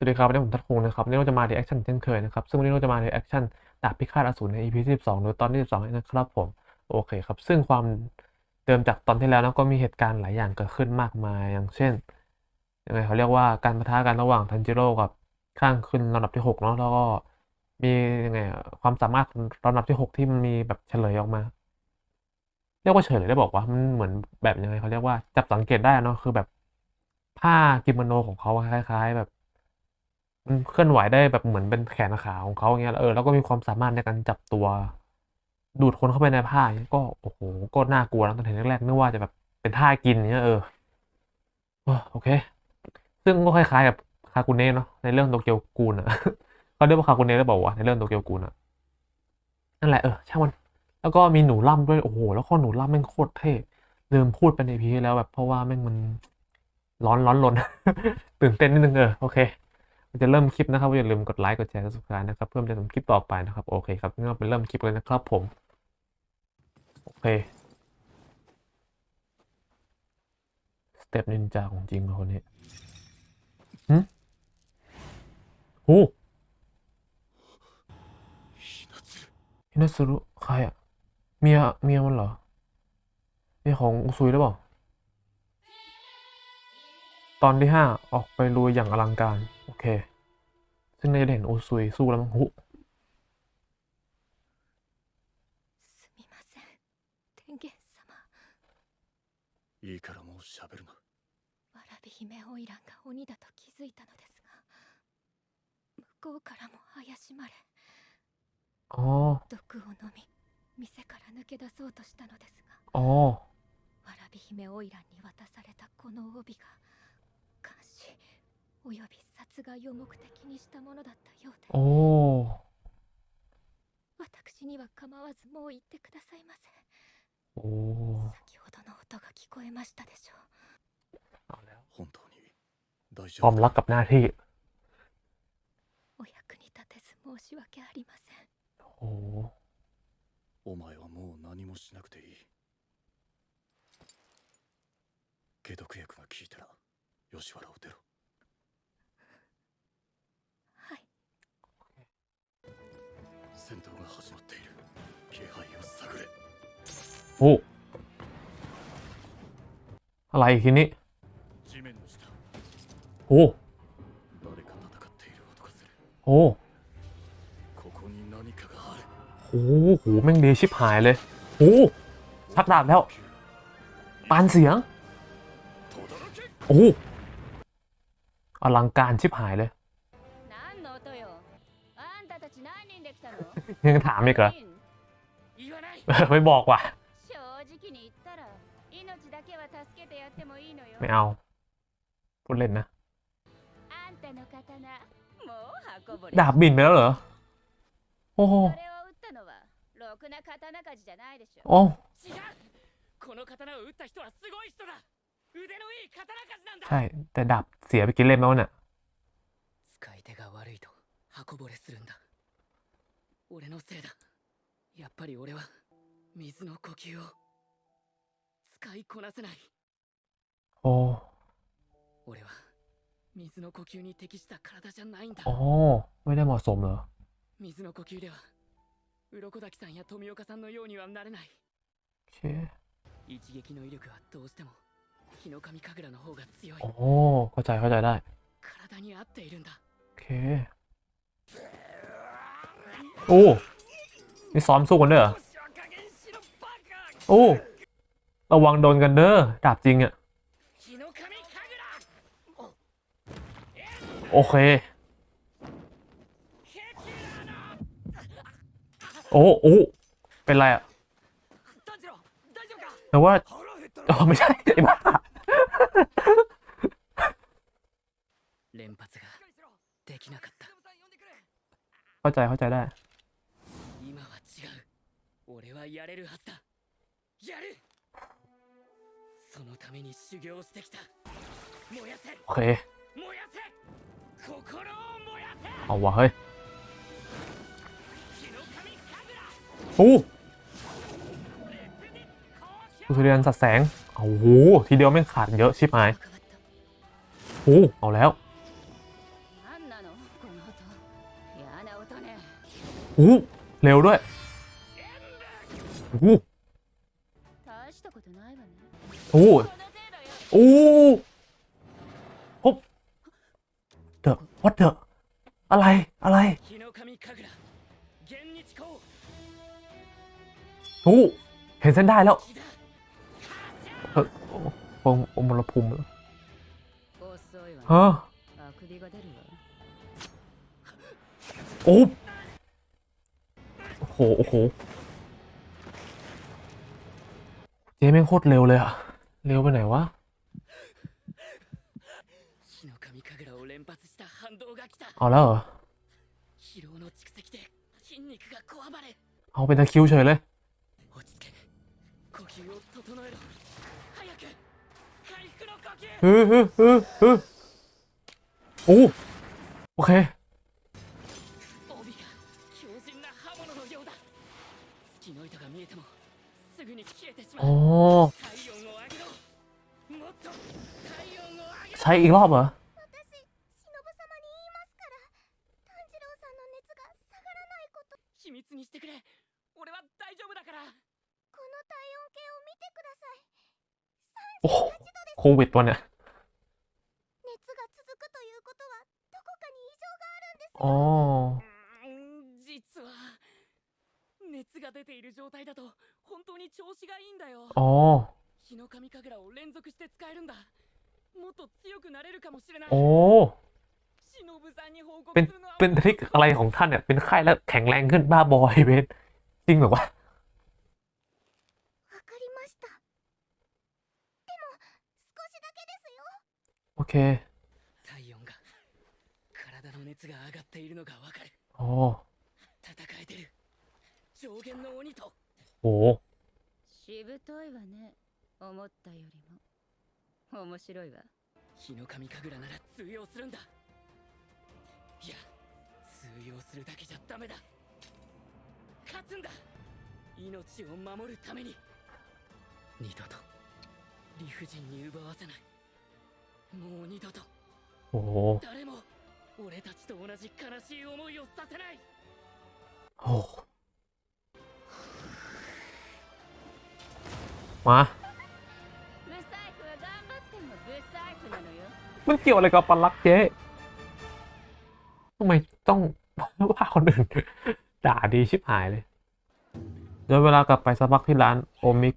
สวัสดีครับวันนี้ผมทัดพงนะครับวันนี้เราจะมารีแอคชั่นเช่นเคยนะครับ ซึ่งวันนี้เราจะมารีแอคชั่นดาบพิฆาตอสูรใน EP ที่12หรือตอนที่12นะครับผม โอเคครับ ซึ่งความเดิมจากตอนที่แล้วนะก็มีเหตุการณ์หลายอย่างเกิดขึ้นมากมาย อย่างเช่นยังไงเขาเรียกว่าการปะทะกันระหว่างทันจิโร่กับข้างขึ้นลำดับที่6เนาะ แล้วก็มียังไงความสามารถลำดับที่ 6 ที่มันมีแบบเฉลยออกมา เรียกว่าเฉลยได้บอกว่ามันเหมือนแบบยังไงเขาเรียกว่าจับสังเกตได้เนาะ คือแบบผ้ากิโมโนของเขาคล้าย ๆ แบบ เคลื่อนไหวได้แบบเหมือนเป็นแขนขาของเขาอย่างเงี้ยเออแล้วก็มีความสามารถในการจับตัว ดูดคนเข้าไปในผ้าอย่างเงี้ยก็โอ้โหก็น่ากลัวนะตอนเห็นแรกๆนึกว่าจะแบบเป็นท่ากินอย่างเงี้ยเออโอเค ซึ่งก็คล้ายๆกับคาคุเนะเนาะในเรื่องโตเกียวกูนอะเขาเรียกว่าคาคุเนะได้บอกว่าวะในเรื่องโตเกียวกูนอะนั่นแหละเออช่างมันแล้วก็มีหนูล่ำด้วยโอ้โหแล้วก็หนูล่ำแม่งโคตรเท่ลืมพูดไปในพีแล้วแบบเพราะว่าแม่งมันร้อนร้อนรนตื่นเต้นนิดนึงเออโอเค จะเริ่มคลิปนะครับอย่าลืมกดไลค์กดแชร์กด subscribe นะครับเพื่อจะทำคลิปต่อไปนะครับโอเคครับงั้นเราไปเริ่มคลิปเลยนะครับผมโอเคสเต็ปนินจาของจริงคนนี้หืมโอ้ฮินาซึรุใครอะเมียเมียมันเหรอเมียของอุซุยหรือเปล่า ตอนที่ห้าออกไปลุยอย่างอลังการ โอเค ซึ่งน่าจะได้เห็นโอซุยสู้แล้วมั้งหุ すみません天元様いいからもう喋るなわらび姫花魁が鬼だと気づいたのですが向こうからも怪しまれ อ๋อ 毒を飲み店から抜け出そうとしたのですが อ๋อ わらび姫花魁に渡されたこの帯が監視 および殺害を目的にしたものだったようで โอ้ 私には構わずもう言ってくださいませ โอ้ 先ほどの音が聞こえましたでしょう เอาแล้ว 本当に大 ควา 丈 ม 夫 รักกับหน้าที่ お役に立てず申し訳ありません โอ้ お前はもう何もしなくていい解毒薬が効いたら吉原を出ろ 戦闘が始まっている気配を探れ โอ้อะไรทีนี้ 地面の下 โอ้ 誰か戦っている音がする โอ้ ここに何かがある โหโหแม่งดีชิบหายเลยโอ้ชักดาบแล้ว ปานเสียง 轟け โอ้อลังการชิบหายเลย ยังถามอีกเหรอ 言わない เออไม่บอกว่ะ 正直に言ったら命だけは助けてやってもいいのよ ไม่เอา พูดเล่นนะ あんたの刀もう運ぼれ ดาบบินไปแล้วเหรอ โอ้โห それを撃ったのはろくな刀鍛冶じゃないでしょ โอ้ 違うこの刀を撃った人はすごい人だ腕のいい刀鍛冶なんだ ใช่ แต่ดาบเสียไปกินเล่มแล้วเนี่ย 使い手が悪いと刃こぼれするんだ 俺のせいだやっぱり俺は水の呼吸を使いこなせない โอ้ 俺は水の呼吸に適した体じゃないんだ โอ้ไม่ได้เหมาะสมเหรอ 水の呼吸では鱗滝さんや富岡さんのようにはなれない โอเค 一撃の威力はどうしても日の神神楽の方が強い โอ้เข้าใจเข้าใจได้ 体に合っているんだ โอเค โอ้นี่ซ้อมสู้กันเด้อโอ้ระวังโดนกันเด้อดาบจริงอะโอเค โอ้โอ้เป็นไรอะแต่ว่าอ๋อไม่ใช่ไอ้บ้าเข้าใจเข้าใจได้ やれるはずだやるそのために修行してきた燃やせ燃やせ心を燃やせเอาวะเฮ้ยโอ้สุเรียนสัดแสงโอ้โหทีเดียวไม่ขาดเยอะชิบหายโอ้เอาแล้วโอ้เร็วด้วย โอ้โห 大したことないわね โอ้โห この程度よ โอ้โหเดอะ what the อะไร อะไร 日の神神楽幻日光 โอ้โหเห็นเส้นได้แล้ว 木だ เออโอ้โหมลภูมิแล้ว 遅いわ ฮะ あくびが出るわ โอ้โอ้โห โอ้โห แม่งโคตรเร็วเลยอะเร็วไปไหนวะเอาแล้วเหรอเอาเป็นตะคิวเฉยเลยฮึฮึฮึฮึโอ้โอเค 哦，才一万様。にしてくれ。俺は大丈夫だから。この体温計を見てください。おほうえっとね。熱が続くということはどこかに異常があるんですああ実は熱が出ている状態だと本当に調子がいいんだよ อ๋อ 日の神神楽を連続して使えるんだもっと強くなれるかもしれない โอ้ 忍さんに報告 เป็น するのは เป็นทริคอะไรของท่านเนี่ย เป็นไข้แล้วแข็งแรงขึ้นบ้าบอยเบสจริงเหรอวะ わかりましたでも少しだけですよ โอเค 体温が体の熱が上がっているのがわかる อ๋อ 戦えてる上限の鬼と おおしぶといわね。思ったよりも。面白いわ。日の神神楽なら通用するんだ。いや通用するだけじゃダメだ。勝つんだ。命を守るために。二度と理不尽に奪わせない。もう二度と。誰も俺たちと同じ悲しい思いをさせない。おお มามันเกี่ยวอะไรกับปลักเจ๊ทำไมต้องว่าคนอื่น ด่าดีชิบหายเลยย้อนเวลากลับไปสักพักที่ร้านโอมิ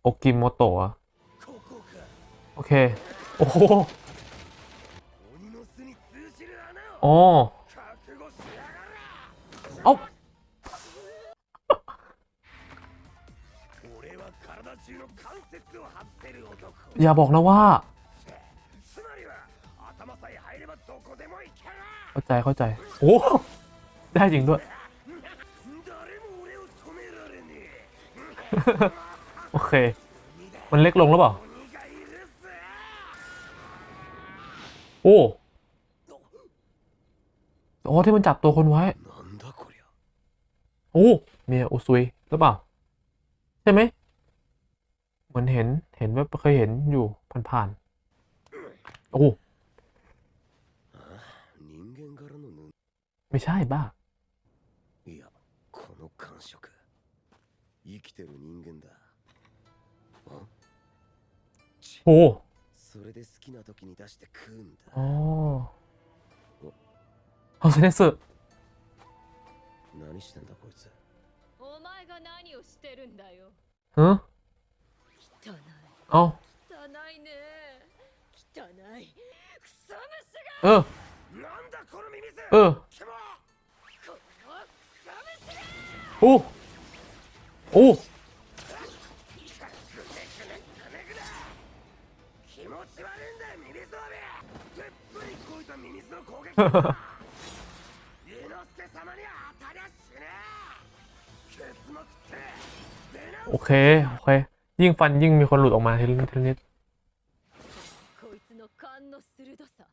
โอกิโมโตะโอเค โอ้โหอ๋อเอา อย่าบอกนะว่า เข้าใจเข้าใจ โอ้ได้จริงด้วย โอเค มันเล็กลงแล้วเปล่า โอ้โอ้ที่มันจับตัวคนไว้ โอ้ เมียโอซุยหรือเปล่า ใช่ไหม เหมือนเห็นเห็นว่าเคยเห็นอยู่ผ่านๆโอ้ 人間からのぬ ไม่ใช่บ้า いやこの感触生きてる人間だあ โอ้ それで好きな時に出して食うんだ อ๋อเอาเซนเซอร์ 何してんだこいつお前が何をしてるんだよ ฮะ 汚い เอาเออ เออโอ้โอ้โอเค โอเค ยิ่งฟันยิ่งมีคนหลุดออกมาทีละนิดทีละนิด こいつの勘の鋭さ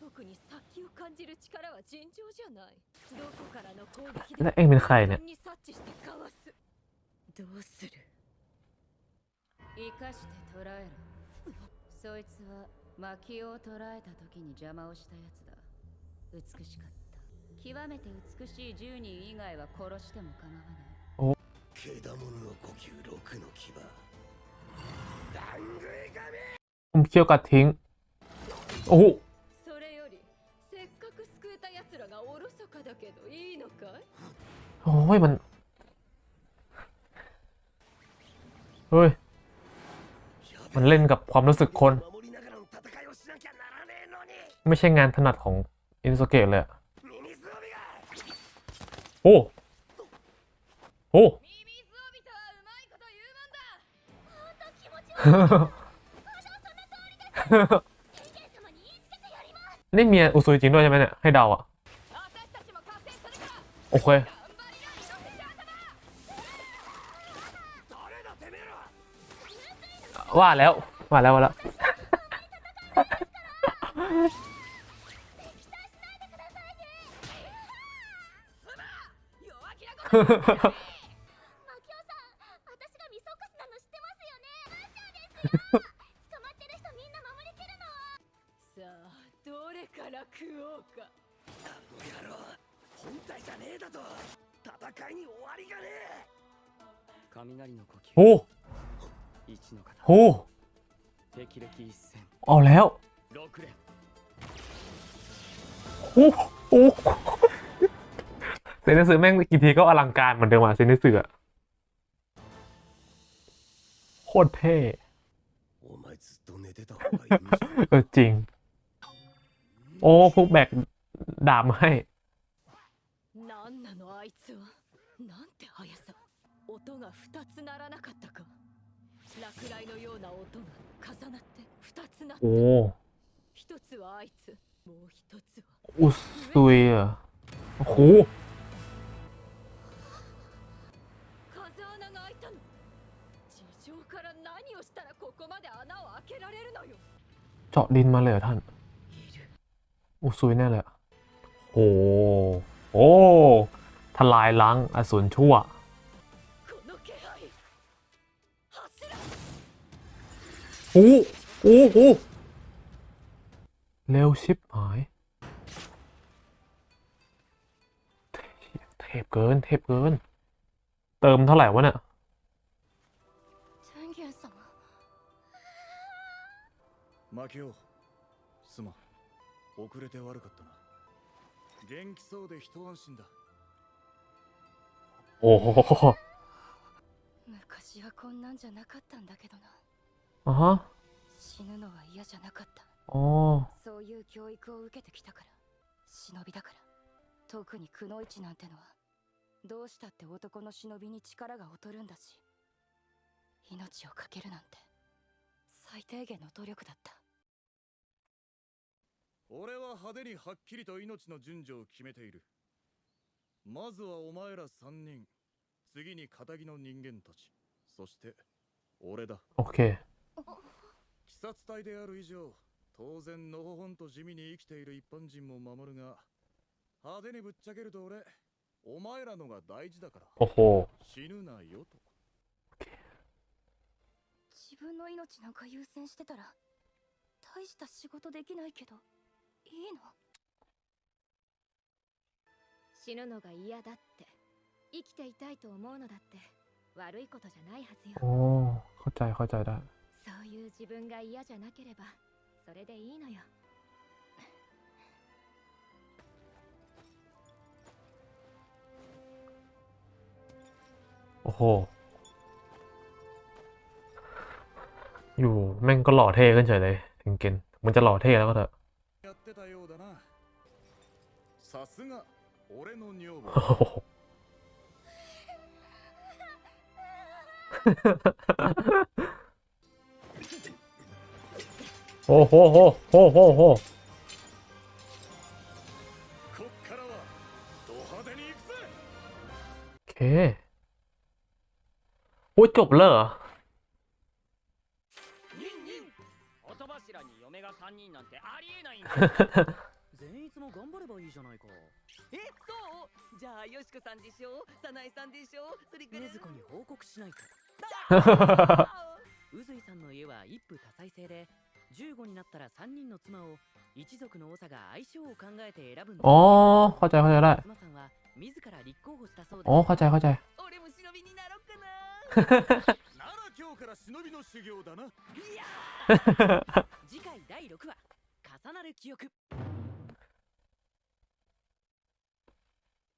特に先を感じる力は尋常じゃないどこからの攻撃 แล้วเองเป็นใครเนี่ย に察知してかわすどうする生かして捕らえろそいつは薪を捕らえた時に邪魔をしたやつだ美しかった 極めて美しい10人以外は殺しても構わない ผมเคี่ยวกัดทิ้ง โอ้โหโอ้ยมัน เฮ้ย มันเล่นกับความรู้สึกคน ไม่ใช่งานถนัดของอินสเกตเลย โอ้ โอ้ นี่เมียอุซุยจริงด้วยใช่ไหมเนี่ย ให้เดาอะ โอเค ว่าแล้ว ว่าแล้วว่าแล้วฮ่า さあどれから食おうかあの野郎本体じゃねえだと戦いに終わりがねえ雷の呼吸 โอ้ 1の型 โห 敵歴一戦 เอาแล้ว 6連 โอ้โอ้เซนเนสือแม่งกี่ทีก็อลังการเหมือนเดิมอะเซนเนสืออะโคตรเท่ เออจริง โอ้พวกแบกดามให้โอ้อุซุยอะโอ้ เจาะดินมาเลยเหรอท่านโอ้ซุยแน่เลยโอ้โอ้ทลายล้างอสูรชั่ว โอ้โอ้โอ้เร็วชิบหาย เทพเกิน เทพเกิน เติมเท่าไหร่วะเนี่ย 負けよう。すまん。遅れて悪かったな。元気そうで一安心だ。おお。昔はこんなんじゃなかったんだけどな。あは。死ぬのは嫌じゃなかった。おおそういう教育を受けてきたから。忍びだから。特にくのいちなんてのは。どうしたって男の忍びに力が劣るんだし。命を懸けるなんて。最低限の努力だった。俺は派手にはっきりと命の順序を決めている。まずはお前ら3人次に仇の人間たちそして俺だ。OK 鬼殺隊である以上当然のほほんと地味に生きている一般人も守るが派手にぶっちゃけると俺お前らのが大事だから死ぬなよと。自分の命なんか優先してたら大した仕事できないけど。いいの死ぬのが嫌だって生きていたいと思うのだって悪いことじゃないはずよ โอ้เข้าใจเข้าใจได้ そういう自分が嫌じゃなければそれでいいのよ โอ้โห อยู่แม่งก็หล่อเท่ขึ้นเฉยเลยถึงเกนมันจะหล่อเท่แล้วก็เถอะ や ってたようだなさすが俺の女房 โอ้โห โอ้โหโหโหโหโห こっからはド派手に行くぜ โอเคโอ้ยจบเลยเหรอ 3人なんてありえないんだ善逸も頑張ればいいじゃないかえそうじゃあよしこさんでしょ早苗さんでしょそれから禰豆子に報告しないと宇髄さんの家は一夫多妻制で 15になったら3人の妻を一族の長が相性を考えて選ぶんだ อ๋อ เข้าใจเข้าใจได้ 妻さんは自ら立候補したそうです อ๋อ เข้าใจเข้าใจ 俺も忍びになろうかななら 今日から忍びの修行だな次回第6話重なる記憶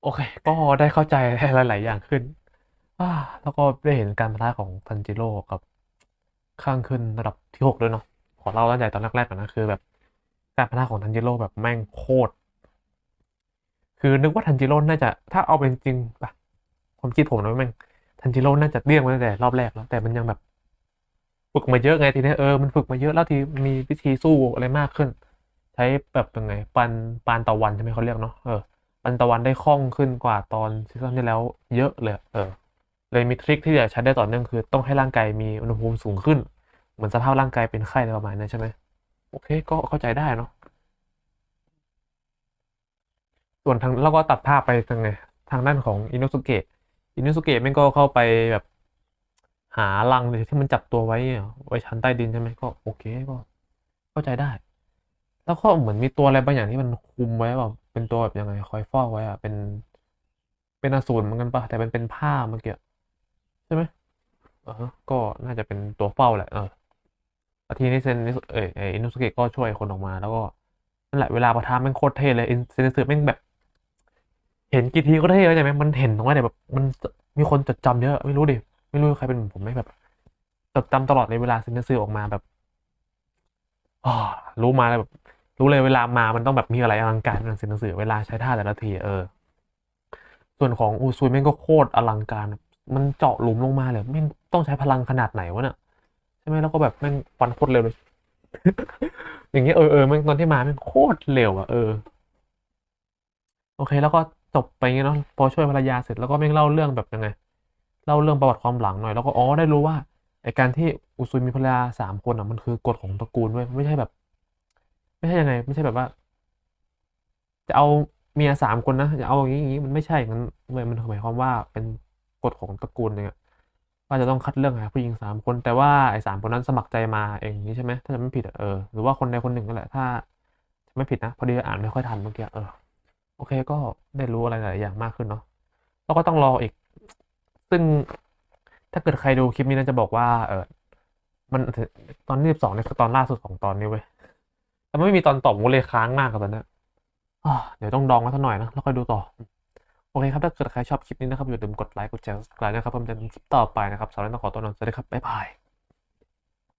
โอเค ก็ได้เข้าใจหลาย ๆ อย่างขึ้นอ่าแล้วก็ได้เห็นการปะทะของทันจิโร่กับ ข้างขึ้นระดับที่หกด้วยเนาะ ขอเล่าตั้งแต่ตอนแรกๆก่อนนะ คือแบบการปะทะของทันจิโร่แบบแม่งโคตร คือนึกว่าทันจิโร่น่าจะ ถ้าเอาเป็นจริงปะความคิดผมนะแม่ง ทันจิโร่น่าจะเลี่ยงมาตั้งแต่รอบแรกแล้วแต่มันยังแบบ ฝึกมาเยอะไงทีนี้เออมันฝึกมาเยอะแล้วทีมีวิธีสู้อะไรมากขึ้น ใช้แบบยังไงปันปานตะวันใช่ไหมเขาเรียกเนาะเออปันตะวันได้คล่องขึ้นกว่าตอนซีซั่นที่แล้วเยอะเลยเออเลยมีทริคที่จะใช้ได้ต่อเนื่องคือ ต้องให้ร่างกายมีอุณหภูมิสูงขึ้น เหมือนสภาพร่างกายเป็นไข้อะไรประมาณนั้นใช่ไหมโอเค ก็เข้าใจได้เนาะส่วนทางแล้วก็ตัดภาพไปทางไงทางด้านของอินุสุเกะ อินุสุเกะแม่งก็เข้าไปแบบหารังที่มันจับตัวไว้อะไว้ชั้นใต้ดินใช่ไหมก็โอเคก็เข้าใจได้ แล้วก็เหมือนมีตัวอะไรบางอย่างที่มันคุมไว้แบบเป็นตัวแบบยังไง คอยเฝ้าไว้อะเป็นเป็นอสูรเหมือนกันปะแต่เป็นเป็นผ้าเมื่อกี้ใช่ไหมเออก็น่าจะเป็นตัวเฝ้าแหละเออทีนี้เซนเอออินุสเกะก็ช่วยคนออกมา แล้วก็นั่นแหละเวลาประทะแม่งโคตรเท่เลยอินเซนนิสึแม่งแบบ เห็นกี่ทีก็เท่เลยใช่ไหมมันเห็นตรงนั้นเนี่ยแบบ มันมีคนจดจำเยอะไม่รู้ดิไม่รู้ใครเป็นเหมือนผมไหมแบบจดจำตลอดเลยเวลาเซนนิสึออกมาแบบอ๋อรู้มาแล้วแบบ รู้เลยเวลามามันต้องแบบมีอะไรอลังการเป็นเซนนิสึเวลาใช้ท่าแต่ละทีเออ ส่วนของอูซุยแม่งก็โคตรอลังการ มันเจาะหลุมลงมาเลยแม่งต้องใช้พลังขนาดไหนวะเนี่ยใช่ไหมแล้วก็แบบแม่งฟันโคตรเร็วเลยอย่างเงี้ยเออเออแม่งตอนที่มาแม่งโคตรเร็วอะเออ โอเค แล้วก็ จบไปงเงี้เนาะพอช่วยภรรยาเสร็จแล้วก็แม่งเล่าเรื่องแบบยังไงเล่าเรื่องประวัติความหลังหน่อยแล้วก็อ๋อได้รู้ว่าไอการที่อุซุยมีภรรยาสามคนอะมันคือกฎของตระกูลด้วยไม่ใช่แบบ ไม่ใช่ยังไง ไม่ใช่แบบว่า จะเอาเมียสามคนนะจะเอาอย่างนี้อย่างนี้มันไม่ใช่อย่างนั้นเว้ยมันหมายความว่าเป็นกฎของตระกูลเนี่ยว่าจะต้องคัดเลือกหาผู้หญิงสามคน แต่ว่าไอ้สามคนนั้นสมัครใจมาเองนี้ใช่ไหมถ้าจะไม่ผิดเออหรือว่าคนใดคนหนึ่งนั่นแหละถ้าไม่ผิดนะ พอดีอ่านไม่ค่อยทันเมื่อกี้เออ อเคก็ได้รู้อะไรหลายอย่างมากขึ้นเนาะแล้วก็ต้องรออีก ซึ่งถ้าเกิดใครดูคลิปนี้นะจะบอกว่า เออมันตอนที่สิบสองเนี่ยคือตอนล่าสุดของตอนนี้เว้ยแต่ไม่มีตอนต่อมูเลยค้างมากกับตอนเนี้ยอ่าเดี๋ยวต้องดองไว้สักหน่อยนะแล้วค่อยดูต่อ โอเคครับ ถ้าเกิดใครชอบคลิปนี้นะครับอย่าลืมกดไลค์กดแชร์ subscribe นะครับเพื่อจะคลิปต่อไปนะครับสำหรับวันนี้ต้องขอตัวลาสวัสดีครับบ๊ายบาย